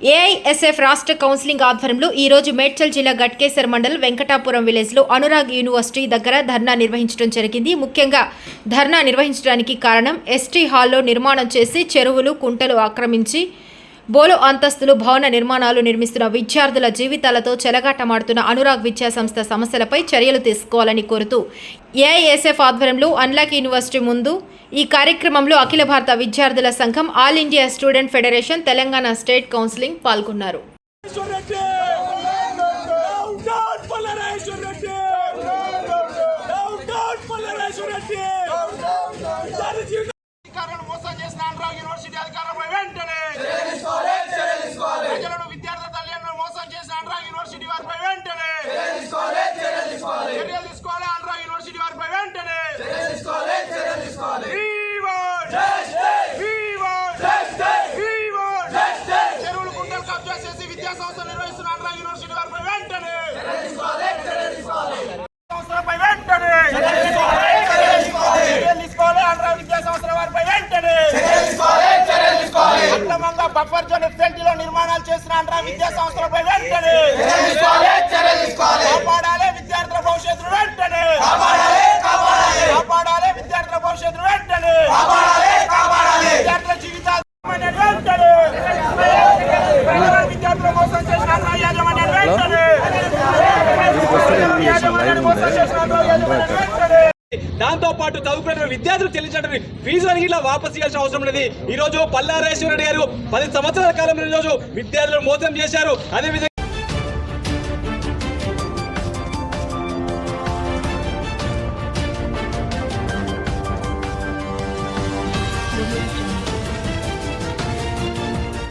AISF రాష్ట్ర counselling ఆధ్వర్యంలో ఈ రోజు మేడ్చల్ జిల్లా గట్కేసర్ మండల్ వెంకటాపురం విలేజ్లో అనురాగ్ యూనివర్సిటీ దగ్గర ధర్నా నిర్వహించడం జరిగింది. ముఖ్యంగా ధర్నా నిర్వహించడానికి కారణం ఎస్టీ హాల్లో నిర్మాణం చేసి చెరువులు కుంటలు ఆక్రమించి బోలో అంతస్తులు భవన నిర్మాణాలు నిర్మిస్తున్న విద్యార్థుల జీవితాలతో చెలగాటమాడుతున్న అనురాగ్ విద్యా సంస్థ సమస్యలపై చర్యలు తీసుకోవాలని కోరుతూ ఏఐఎస్ఎఫ్ ఆధ్వర్యంలో అన్లాక్ యూనివర్సిటీ ముందు ఈ కార్యక్రమంలో అఖిల భారత విద్యార్థుల సంఘం all India student federation Telangana state counselling పాల్గొన్నారు Reddy down down Pallarajeshwara Reddy down down Pallarajeshwara Reddy విద్యార్థి జీవితం అధికారులను మోసం చేసిన ఆంధ్రా యూనివర్సిటీ అధికారులపై వెంటనే ప్రజలను విద్యార్థుల తల్లిదండ్రులను మోసం చేసిన ఆంధ్రా యూనివర్సిటీ వారిపై వెంటనే చర్యలు తీసుకోవాలి ఆంధ్రా యూనివర్సిటీ వారిపై వెంటనే Reward! Reward! Reward! చెరువులు కుంటలు కబ్జా చేసి విద్యా సంస్థలు నిర్వహిస్తున్న ఆంధ్రా యూనివర్సిటీ వారిపై వెంటనే సంస్థలపై వెంటనే చర్యలు తీసుకోవాలి ఆంధ్రా విద్యా సంస్థల వారిపై వెంటనే అక్రమంగా బఫర్ జోన్ ఎఫ్ఎన్టీలో నిర్మాణాలు చేసిన ఆంధ్రా విద్యా సంస్థలపై వెంటనే. కాపాడాలి విద్యార్థుల భవిష్యత్తును వెంటనే. కాపాడాలి విద్యార్థుల భవిష్యత్తును వెంటనే. విద్యార్థుల జీవితాలు వెంటనే. విద్యార్థుల మోసం చేసిన ఆంధ్రా యాజమాన్యాన్ని వెంటనే. యాజమాన్యాన్ని మోసం చేసిన ఆంధ్రా యాజమాన్యాన్ని వెంటనే దాంతో పాటు చదువుకున్న విద్యార్థులు చెల్లించడం ఫీజులు ఇలా వాపసు చేయాల్సిన అవసరం లేదు. ఈ రోజు పల్లారేశ్వర రెడ్డి గారు పది సంవత్సరాల కాలంలో ఈ రోజు విద్యార్థులను మోసం చేశారు. అదేవిధంగా